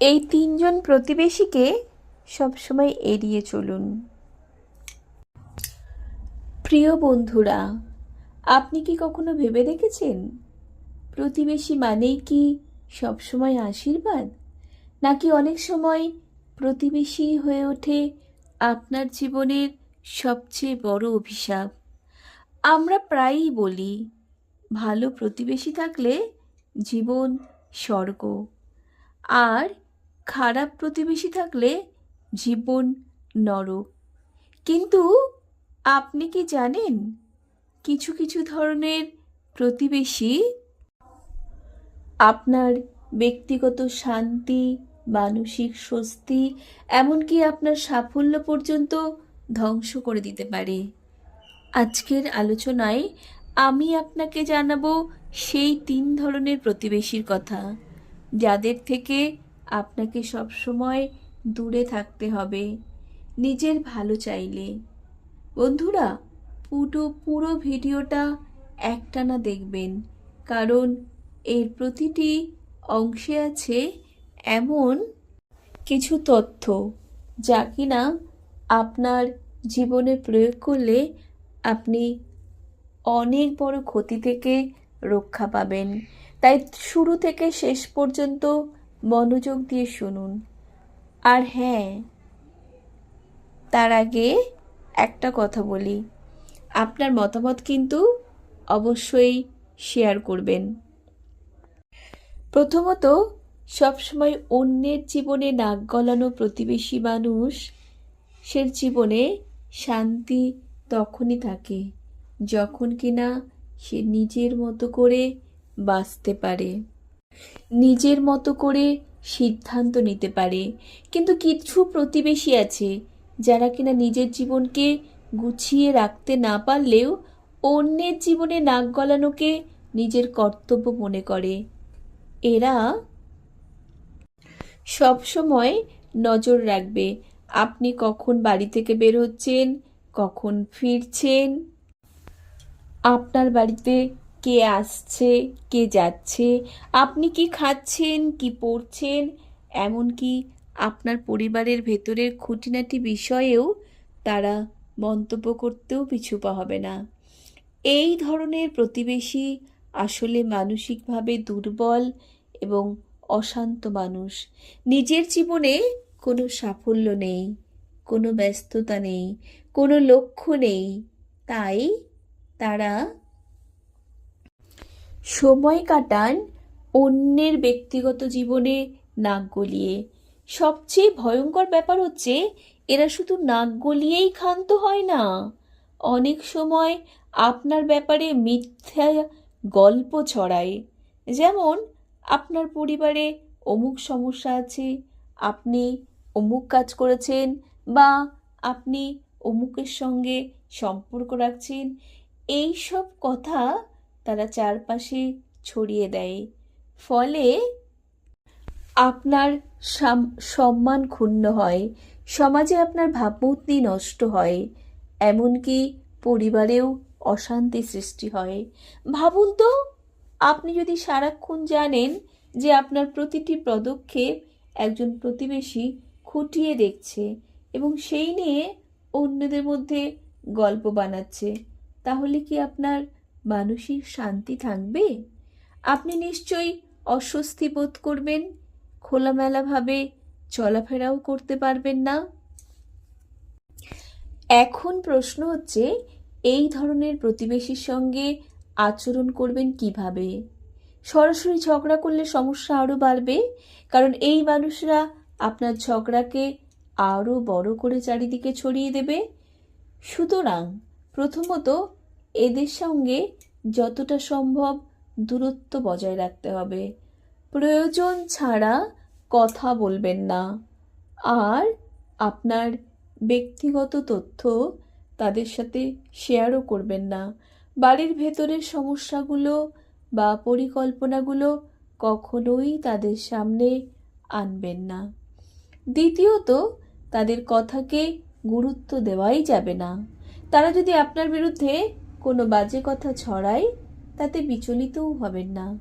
এই তিনজন প্রতিবেশীকে সবসময় এড়িয়ে চলুন। প্রিয় বন্ধুরা, আপনি কি কখনো ভেবে দেখেছেন? প্রতিবেশী মানেই কি সবসময় আশীর্বাদ? নাকি অনেক সময় প্রতিবেশী হয়ে ওঠে আপনার জীবনের সবচেয়ে বড় অভিশাপ? আমরা প্রায়ই বলি, ভালো প্রতিবেশী থাকলে জীবন স্বর্গ। আর খারাপ প্রতিবেশী থাকলে জীবন নরক কিন্তু আপনি কি জানেন, কিছু কিছু ধরনের প্রতিবেশী আপনার ব্যক্তিগত শান্তি, মানসিক স্বস্তি, এমনকি আপনার সাফল্য পর্যন্ত ধ্বংস করে দিতে পারে? আজকের আলোচনায় আমি আপনাকে জানাব সেই তিন ধরনের প্রতিবেশীর কথা, যাদের থেকে আপনাকে সবসময় দূরে থাকতে হবে। নিজের ভালো চাইলে। বন্ধুরা পুরো পুরো ভিডিওটা একটানা দেখবেন। কারণ এর প্রতিটি অংশে আছে এমন কিছু তথ্য যা কিনা আপনার জীবনে প্রয়োগ করলে আপনি অনেক বড় ক্ষতি থেকে রক্ষা পাবেন। তাই শুরু থেকে শেষ পর্যন্ত মনোযোগ দিয়ে শুনুন। আর হ্যাঁ তার আগে একটা কথা বলি। আপনার মতামত কিন্তু অবশ্যই শেয়ার করবেন। প্রথমত, সবসময় অন্যের জীবনে নাক গলানো প্রতিবেশী মানুষ, সে জীবনে শান্তি তখনই থাকে যখন কিনা সে নিজের মতো করে বাঁচতে পারে। নিজের মতো করে সিদ্ধান্ত নিতে পারে। কিন্তু কিছু প্রতিবেশী আছে, যারা কিনা নিজের জীবনকে গুছিয়ে রাখতে না পারলেও অন্যের জীবনে নাক গলানোকে নিজের কর্তব্য মনে করে। এরা সব সময় নজর রাখবে, আপনি কখন বাড়ি থেকে বের হচ্ছেন, কখন ফিরছেন। আপনার বাড়িতে কে আসছে, কে যাচ্ছে, আপনি কি খাচ্ছেন, কি পড়ছেন? এমনকি আপনার পরিবারের ভেতরের খুঁটিনাটি বিষয়েও তারা মন্তব্য করতেও পিছুপা হবে না। এই ধরনের প্রতিবেশী আসলে মানসিকভাবে দুর্বল এবং অশান্ত মানুষ। নিজের জীবনে কোনো সাফল্য নেই, কোনো ব্যস্ততা নেই, কোনো লক্ষ্য নেই। তাই তারা সময় কাটান অন্যের ব্যক্তিগত জীবনে নাক গলিয়ে। সবচেয়ে ভয়ঙ্কর ব্যাপার হচ্ছে, এরা শুধু নাক গলিয়েই ক্ষান্ত হয় না। অনেক সময় আপনার ব্যাপারে মিথ্যা গল্প ছড়ায়। যেমন, আপনার পরিবারে অমুক সমস্যা আছে, আপনি অমুক কাজ করেছেন বা আপনি অমুকের সঙ্গে সম্পর্ক রাখছেন এই সব কথা তারা চারপাশে ছড়িয়ে দেয়। ফলে আপনার সম্মান ক্ষুণ্ণ হয়। সমাজে আপনার ভাবমূর্তি নষ্ট হয়। এমনকি পরিবারেও অশান্তি সৃষ্টি হয়। ভাবুন তো, আপনি যদি সারাক্ষণ জানেন যে আপনার প্রতিটি পদক্ষেপ একজন প্রতিবেশী খুঁটিয়ে দেখছে এবং সেই নিয়ে অন্যদের মধ্যে গল্প বানাচ্ছে, তাহলে কি আপনার মানসিক শান্তি থাকবে? আপনি নিশ্চয়ই অস্বস্তি বোধ করবেন, খোলামেলাভাবে চলাফেরাও করতে পারবেন না। এখন প্রশ্ন হচ্ছে, এই ধরনের প্রতিবেশীর সঙ্গে আচরণ করবেন কীভাবে? সরাসরি ঝগড়া করলে সমস্যা আরও বাড়বে, কারণ এই মানুষরা আপনার ঝগড়াকে আরও বড় করে চারিদিকে ছড়িয়ে দেবে। সুতরাং প্রথমত এদের সঙ্গে যতটা সম্ভব দূরত্ব বজায় রাখতে হবে। প্রয়োজন ছাড়া কথা বলবেন না। আর আপনার ব্যক্তিগত তথ্য তাদের সাথে শেয়ারও করবেন না। বাড়ির ভেতরের সমস্যাগুলো বা পরিকল্পনাগুলো কখনোই তাদের সামনে আনবেন না। দ্বিতীয়ত, তাদের কথাকে গুরুত্ব দেওয়াই যাবে না। তারা যদি আপনার বিরুদ্ধে কোনো বাজে কথা ছড়ায়, তাতে বিচলিতও হবেন না।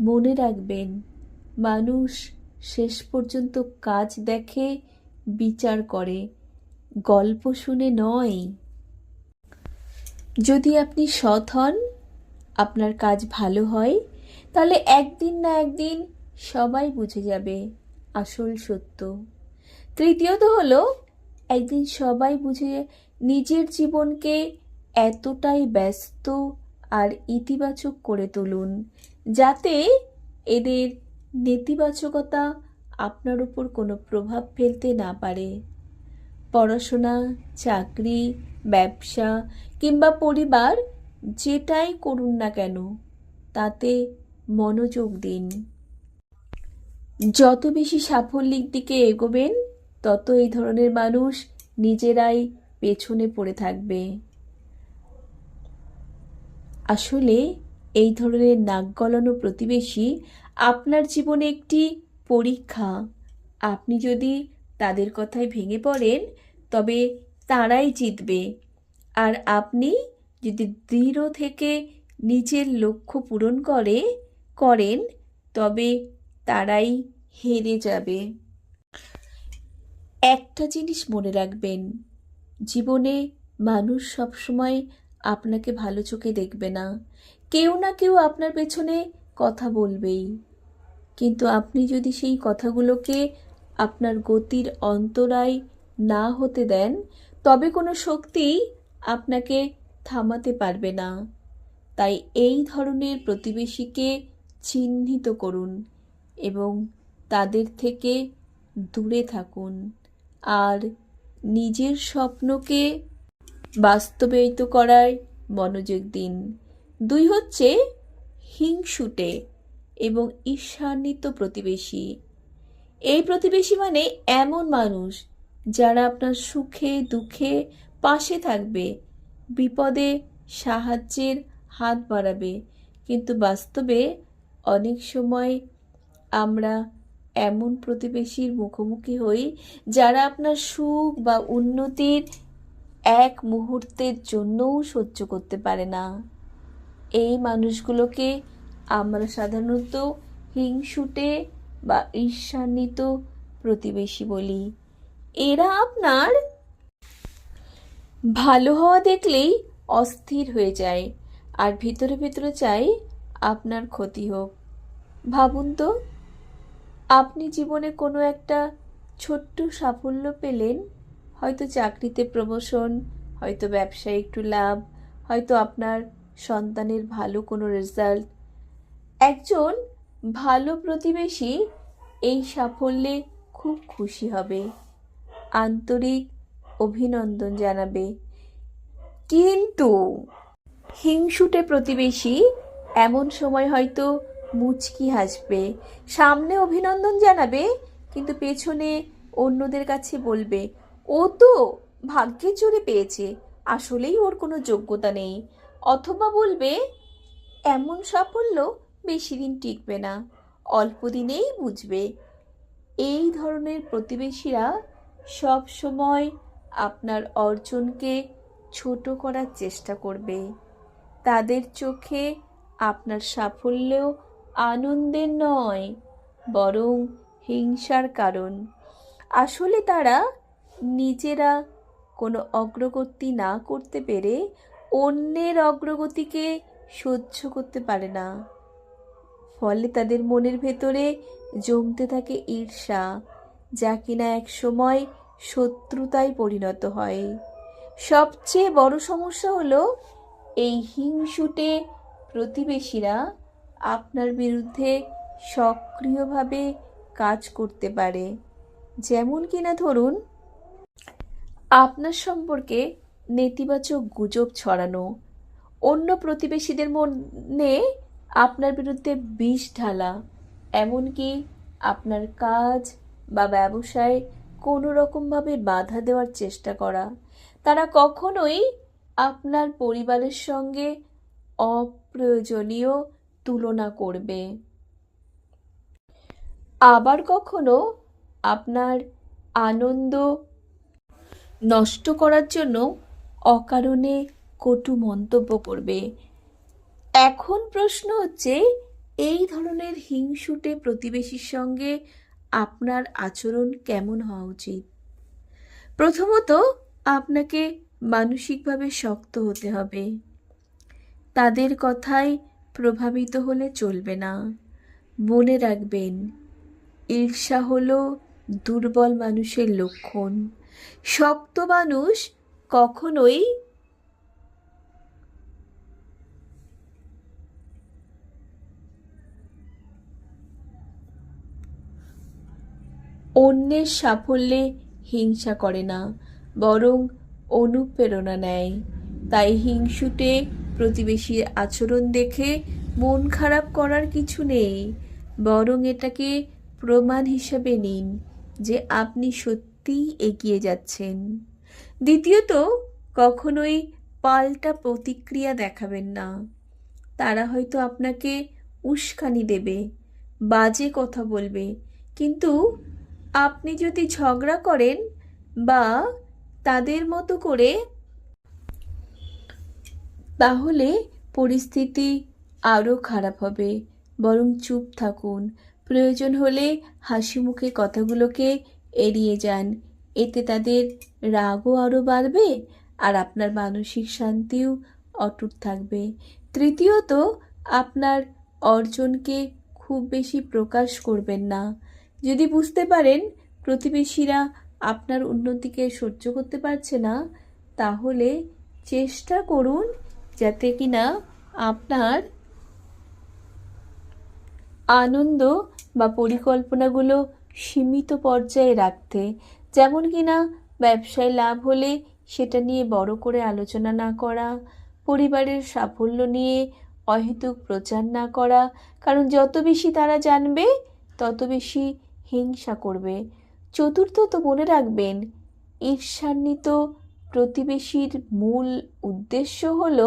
মনে রাখবেন, মানুষ শেষ পর্যন্ত কাজ দেখে, বিচার করে। গল্প শুনে নয়। যদি আপনি সৎ হন, আপনার কাজ ভালো হয়, তাহলে একদিন না একদিন সবাই বুঝে যাবে, আসল সত্য। তৃতীয়ত হলো, একদিন সবাই বুঝে নিজের জীবনকে এতটাই ব্যস্ত আর ইতিবাচক করে তুলুন, যাতে এদের নেতিবাচকতা আপনার উপর কোনো প্রভাব ফেলতে না পারে। পড়াশোনা, চাকরি, ব্যবসা কিংবা পরিবার যেটাই করুন না কেন, তাতে মনোযোগ দিন। যত বেশি সাফল্যের দিকে এগোবেন, তত এই ধরনের মানুষ নিজেরাই পেছনে পড়ে থাকবে। আসলে এই ধরনের নাক গলানো প্রতিবেশী আপনার জীবনে একটি পরীক্ষা। আপনি যদি তাদের কথায় ভেঙে পড়েন, তবে তারাই জিতবে। আর আপনি যদি দৃঢ় থেকে নিজের লক্ষ্য পূরণ করে, করেন, তবে তারাই হেরে যাবে। একটা জিনিস মনে রাখবেন, জীবনে মানুষ সবসময় আপনাকে ভালো চোখে দেখবে না। কেউ না কেউ আপনার পেছনে কথা বলবেই। কিন্তু আপনি যদি সেই কথাগুলোকে আপনার গতির অন্তরায় না হতে দেন, তবে কোনো শক্তি আপনাকে থামাতে পারবে না। তাই এই ধরনের প্রতিবেশীকে চিহ্নিত করুন এবং তাদের থেকে দূরে থাকুন। আর নিজের স্বপ্নকে বাস্তবায়িত করায় মনোযোগ দিন। দুই হচ্ছে হিংসুটে এবং ঈর্ষান্বিত প্রতিবেশী। এই প্রতিবেশী মানে এমন মানুষ যারা আপনার সুখে, দুঃখে পাশে থাকবে, বিপদে সাহায্যের হাত বাড়াবে। কিন্তু বাস্তবে অনেক সময় আমরা এমন প্রতিবেশীর মুখোমুখি হই যারা আপনার সুখ বা উন্নতির এক মুহূর্তের জন্যও সহ্য করতে পারে না। এই মানুষগুলোকে আমরা সাধারণত হিংসুটে বা ঈর্ষান্বিত প্রতিবেশী বলি। এরা আপনার ভালো হওয়া দেখলেই অস্থির হয়ে যায় আর ভিতরে ভিতরে চাই আপনার ক্ষতি হোক। ভাবুন তো, আপনি জীবনে কোনো একটা ছোট্ট সাফল্য পেলেন হয়তো চাকরিতে প্রমোশন, হয়তো ব্যবসায় একটু লাভ, হয়তো আপনার সন্তানের ভালো কোনো রেজাল্ট একজন ভালো প্রতিবেশী এই সাফল্যে খুব খুশি হবে। আন্তরিক অভিনন্দন জানাবে। কিন্তু হিংসুটে প্রতিবেশী এমন সময় হয়তো মুচকি হাসবে। সামনে অভিনন্দন জানাবে, কিন্তু পেছনে অন্যদের কাছে বলবে ও তো ভাগ্যে চড়ে পেয়েছে, আসলেই ওর কোনো যোগ্যতা নেই। অথবা বলবে, এমন সাফল্য বেশি দিন টিকবে না, অল্প দিনেই বুঝবে। এই ধরনের প্রতিবেশীরা সব সময় আপনার অর্জনকে ছোট করার চেষ্টা করবে। তাদের চোখে আপনার সাফল্য আনন্দের নয়, বরং হিংসার কারণ। আসলে তারা নিজেরা কোনো অগ্রগতি না করতে পেরে অন্যের অগ্রগতিকে সহ্য করতে পারে না। ফলে তাদের মনের ভেতরে জমতে থাকে ঈর্ষা, যা কিনা এক সময় শত্রুতায় পরিণত হয়। সবচেয়ে বড় সমস্যা হলো এই হিংসুটে প্রতিবেশীরা আপনার বিরুদ্ধে সক্রিয়ভাবে কাজ করতে পারে। যেমন কিনা ধরুন আপনার সম্পর্কে নেতিবাচক গুজব ছড়ানো, অন্য প্রতিবেশীদের মনে আপনার বিরুদ্ধে বিষ ঢালা, এমনকি আপনার কাজ বা ব্যবসায় কোনো রকমভাবে বাধা দেওয়ার চেষ্টা করা, তারা কখনোই আপনার পরিবারের সঙ্গে অপ্রয়োজনীয় তুলনা করবে। আবার কখনো আপনার আনন্দ নষ্ট করার জন্য অকারণে কটু মন্তব্য করবে। এখন প্রশ্ন হচ্ছে, এই ধরনের হিংসুটে প্রতিবেশীর সঙ্গে আপনার আচরণ কেমন হওয়া উচিত? প্রথমত, আপনাকে মানসিকভাবে শক্ত হতে হবে। তাদের কথায় প্রভাবিত হলে চলবে না। মনে রাখবেন, ঈর্ষা হলো দুর্বল মানুষের লক্ষণ। শক্ত মানুষ কখনোই অন্যের সাফল্যে হিংসা করে না, বরং অনুপ্রেরণা নেয়। তাই হিংসুটে প্রতিবেশীর আচরণ দেখে মন খারাপ করার কিছু নেই, বরং এটাকে প্রমাণ হিসাবে নিন যে আপনি সত্যিই এগিয়ে যাচ্ছেন। দ্বিতীয়ত, কখনোই পাল্টা প্রতিক্রিয়া দেখাবেন না। তারা হয়তো আপনাকে উস্কানি দেবে, বাজে কথা বলবে, কিন্তু আপনি যদি ঝগড়া করেন বা তাদের মতো করে, তাহলে পরিস্থিতি আরও খারাপ হবে। বরং চুপ থাকুন। প্রয়োজন হলে হাসি মুখে কথাগুলোকে এড়িয়ে যান। এতে তাদের রাগও আরও বাড়বে আর আপনার মানসিক শান্তিও অটুট থাকবে। তৃতীয়ত, আপনার অর্জনকে খুব বেশি প্রকাশ করবেন না। যদি বুঝতে পারেন প্রতিবেশীরা আপনার উন্নতিকে সহ্য করতে পারছে না, তাহলে চেষ্টা করুন যাতে কিনা আপনার আনন্দ বা পরিকল্পনাগুলো সীমিত পর্যায়ে রাখতে, যেমন কিনা ব্যবসায় লাভ হলে সেটা নিয়ে বড় করে আলোচনা না করা, পরিবারের সাফল্য নিয়ে অহেতুক প্রচার না করা, কারণ যত বেশি তারা জানবে, তত বেশি হিংসা করবে। চতুর্থত মনে রাখবেন, ঈর্ষান্বিত প্রতিবেশীর মূল উদ্দেশ্য হল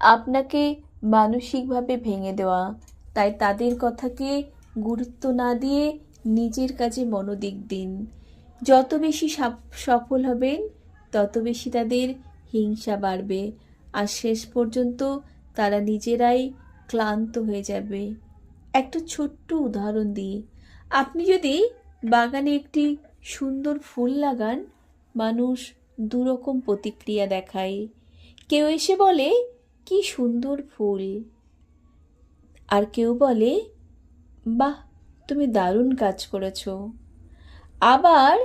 আপনাকে মানসিকভাবে ভেঙে দেওয়া। তাই তাদের কথাকে গুরুত্ব না দিয়ে নিজের কাজে মনোদিক দিন। যত বেশি সাফ- সফল হবেন, তত বেশি তাদের হিংসা বাড়বে। আর শেষ পর্যন্ত তারা নিজেরাই ক্লান্ত হয়ে যাবে। একটা ছোট্ট উদাহরণ দিই। আপনি যদি বাগানে একটি সুন্দর ফুল লাগান, মানুষ দুরকম প্রতিক্রিয়া দেখায়। কেউ এসে বলে, কি সুন্দর ফুল। আর কেউ বলে বাহ, তুমি দারুণ কাজ করেছ। আবার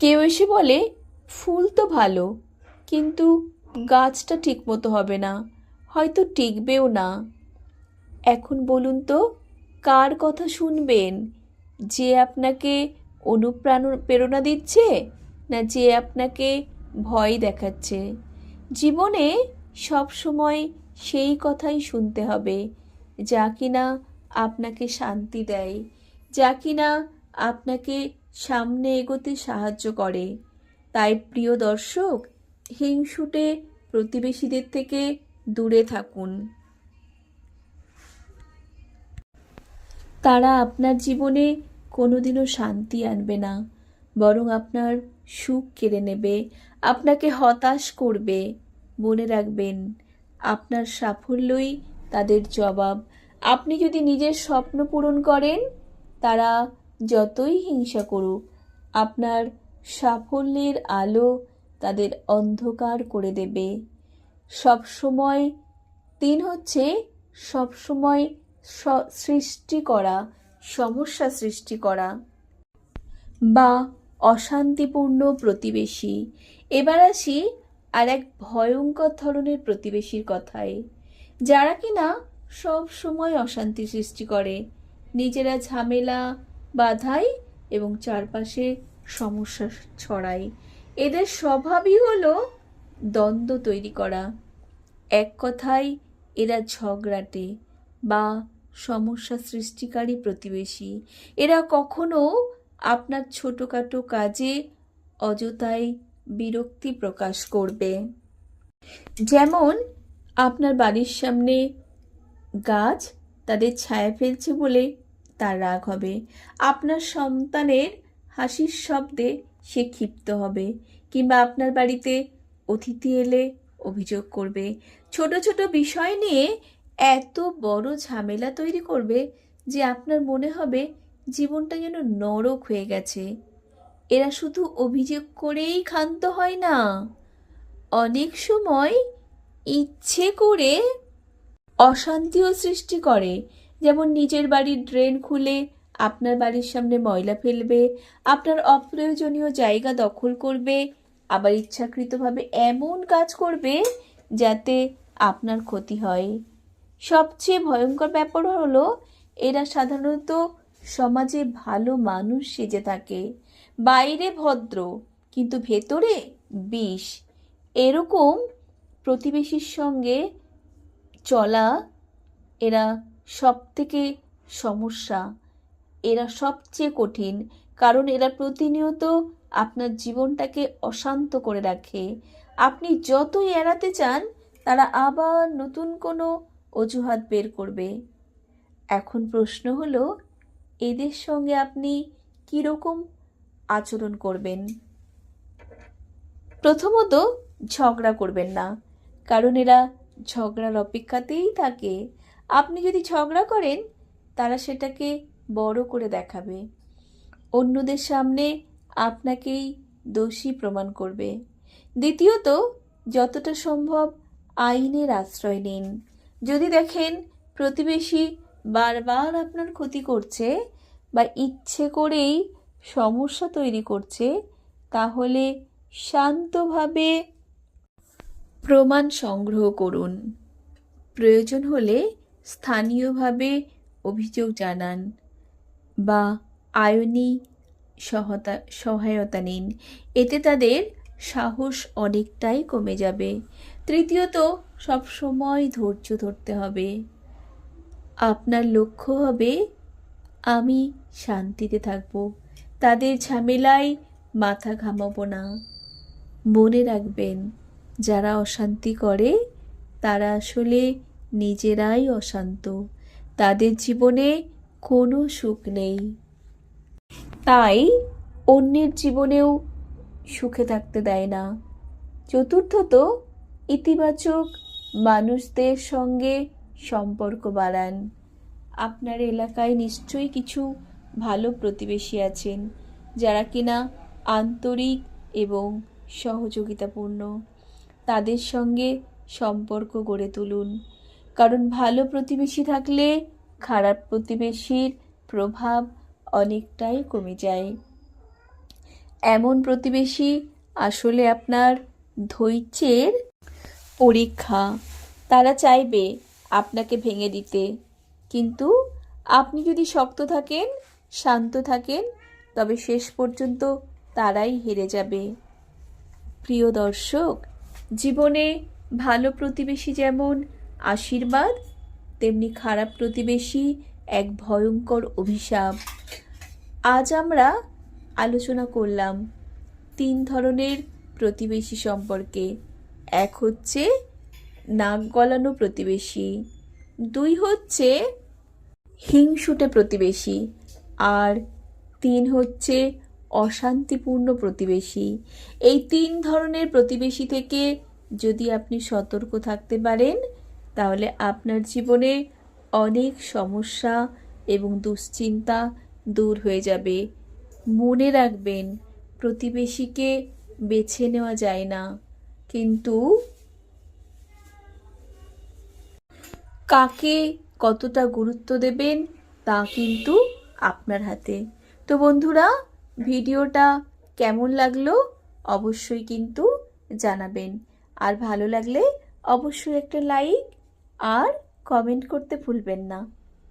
কেউ এসে বলে, ফুল তো ভালো, কিন্তু গাছটা ঠিকমতো হবে না, হয়তো টিকবেও না। এখন বলুন তো, কার কথা শুনবেন? যে আপনাকে অনুপ্রাণ প্রেরণা দিচ্ছে না যে আপনাকে ভয় দেখাচ্ছে? জীবনে সব সময় সেই কথাই শুনতে হবে, যা কিনা আপনাকে শান্তি দেয়, যা কিনা আপনাকে সামনে এগোতে সাহায্য করে। তাই প্রিয় দর্শক, হিংসুটে প্রতিবেশীদের থেকে দূরে থাকুন। তারা আপনার জীবনে কোনোদিনও শান্তি আনবে না, বরং আপনার সুখ কেড়ে নেবে, আপনাকে হতাশ করবে। মনে রাখবেন, আপনার সাফল্যই তাদের জবাব। আপনি যদি নিজের স্বপ্ন পূরণ করেন, তারা যতই হিংসা করুক, আপনার সাফল্যের আলো তাদের অন্ধকার করে দেবে। সবসময় তিন হচ্ছে সবসময় সৃষ্টি করা। সমস্যা সৃষ্টি করা। বা অশান্তিপূর্ণ প্রতিবেশী। এবার আসি আর এক ভয়ঙ্কর ধরনের প্রতিবেশীর কথায়। যারা কিনা সব সময় অশান্তি সৃষ্টি করে। নিজেরা ঝামেলা বাধায় এবং চারপাশে সমস্যা ছড়ায় এদের স্বভাবই হলো দ্বন্দ্ব তৈরি করা। এক কথায় এরা ঝগড়াটে বা সমস্যা সৃষ্টিকারী প্রতিবেশী। এরা কখনো আপনার ছোটোখাটো কাজে অযথায় বিরক্তি প্রকাশ করবে। যেমন, আপনার বাড়ির সামনে গাছ তাদের ছায়া ফেলছে বলে তার রাগ হবে। আপনার সন্তানের হাসির শব্দে সে ক্ষিপ্ত হবে কিংবা আপনার বাড়িতে অতিথি এলে অভিযোগ করবে। ছোট ছোট বিষয় নিয়ে এত বড় ঝামেলা তৈরি করবে যে আপনার মনে হবে জীবনটা যেন নরক হয়ে গেছে। এরা শুধু অভিযোগ করেই ক্ষান্ত হয় না। অনেক সময় ইচ্ছে করে অশান্তিও সৃষ্টি করে। যেমন নিজের বাড়ির ড্রেন খুলে আপনার বাড়ির সামনে ময়লা ফেলবে, আপনার অপ্রয়োজনীয় জায়গা দখল করবে, আবার ইচ্ছাকৃতভাবে এমন কাজ করবে যাতে আপনার ক্ষতি হয়। সবচেয়ে ভয়ঙ্কর ব্যাপার হলো, এরা সাধারণত সমাজে ভালো মানুষ সেজে থাকে। বাইরে ভদ্র, কিন্তু ভেতরে বিষ। এরকম প্রতিবেশীর সঙ্গে চলা এরা সব থেকে সমস্যা। এরা সবচেয়ে কঠিন, কারণ এরা প্রতিনিয়ত আপনার জীবনটাকে অশান্ত করে রাখে। আপনি যতই এড়াতে চান, তারা আবার নতুন কোনো অজুহাত বের করবে। এখন প্রশ্ন হলো, এদের সঙ্গে আপনি কীরকম আচরণ করবেন? প্রথমত, ঝগড়া করবেন না, কারণ এরা ঝগড়ার অপেক্ষাতেই থাকে। আপনি যদি ঝগড়া করেন, তারা সেটাকে বড় করে দেখাবে। অন্যদের সামনে আপনাকেই দোষী প্রমাণ করবে। দ্বিতীয়ত, যতটা সম্ভব আইনের আশ্রয় নিন। যদি দেখেন প্রতিবেশী বারবার আপনার ক্ষতি করছে বা ইচ্ছে করেই সমস্যা তৈরি করছে, তাহলে শান্তভাবে প্রমাণ সংগ্রহ করুন। প্রয়োজন হলে স্থানীয়ভাবে অভিযোগ জানান বা আয়নি সহায়তা নিন। এতে তাদের সাহস অনেকটাই কমে যাবে। তৃতীয়ত, সবসময় ধৈর্য ধরতে হবে। আপনার লক্ষ্য হবে, আমি শান্তিতে থাকব। তাদের ঝামেলায় মাথা ঘামাবো না। মনে রাখবেন, যারা অশান্তি করে, তারা আসলে নিজেরাই অশান্ত। তাদের জীবনে কোনো সুখ নেই। তাই অন্যের জীবনেও সুখে থাকতে দেয় না। চতুর্থত, ইতিবাচক মানুষদের সঙ্গে সম্পর্ক বাড়ান। আপনার এলাকায় নিশ্চয়ই কিছু ভালো প্রতিবেশী আছেন, যারা কিনা আন্তরিক এবং সহযোগিতাপূর্ণ। তাদের সঙ্গে সম্পর্ক গড়ে তুলুন। কারণ ভালো প্রতিবেশী থাকলে খারাপ প্রতিবেশীর প্রভাব অনেকটাই কমে যায়। এমন প্রতিবেশী আসলে আপনার ধৈর্যের পরীক্ষা। তারা চাইবে আপনাকে ভেঙে দিতে। কিন্তু আপনি যদি শক্ত থাকেন, শান্ত থাকেন, তবে শেষ পর্যন্ত তারাই হেরে যাবে। প্রিয় দর্শক, জীবনে ভালো প্রতিবেশী যেমন আশীর্বাদ, তেমনি খারাপ প্রতিবেশী এক ভয়ঙ্কর অভিশাপ। আজ আমরা আলোচনা করলাম তিন ধরনের প্রতিবেশী সম্পর্কে। এক হচ্ছে নাক গলানো প্রতিবেশী। দুই হচ্ছে হিংসুটে প্রতিবেশী। আর তিন হচ্ছে অশান্তিপূর্ণ প্রতিবেশী। এই তিন ধরনের প্রতিবেশী থেকে যদি আপনি সতর্ক থাকতে পারেন, তাহলে আপনার জীবনে অনেক সমস্যা এবং দুশ্চিন্তা দূর হয়ে যাবে। মনে রাখবেন, প্রতিবেশীকে বেছে নেওয়া যায় না। কিন্তু কাকে কতটা গুরুত্ব দেবেন, তা কিন্তু আপনার হাতে। তো বন্ধুরা, ভিডিওটা কেমন লাগল অবশ্যই কিন্তু জানাবেন। আর ভালো লাগলে অবশ্যই একটা লাইক আর কমেন্ট করতে ভুলবেন না।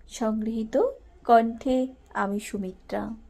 সংগৃহীত কণ্ঠে আমি সুমিত্রা।